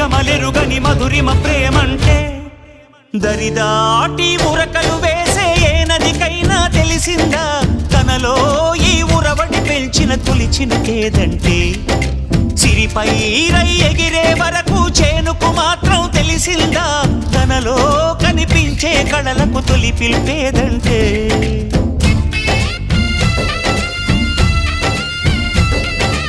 సరిగమలెరుగని మధురిమ ప్రేమంటే దరిదాటి ఉరకలు వేసే ఏ నదికైనా తెలిసిందా? తనలో ఈ ఉరవడి పెంచిన తొలిచిన కేదంటే సిరిపై రై ఎగిరే వరకు చేనుకు మాత్రం తెలిసిందా? తనలో కనిపించే కళలకు తొలి పిలిపేదంటే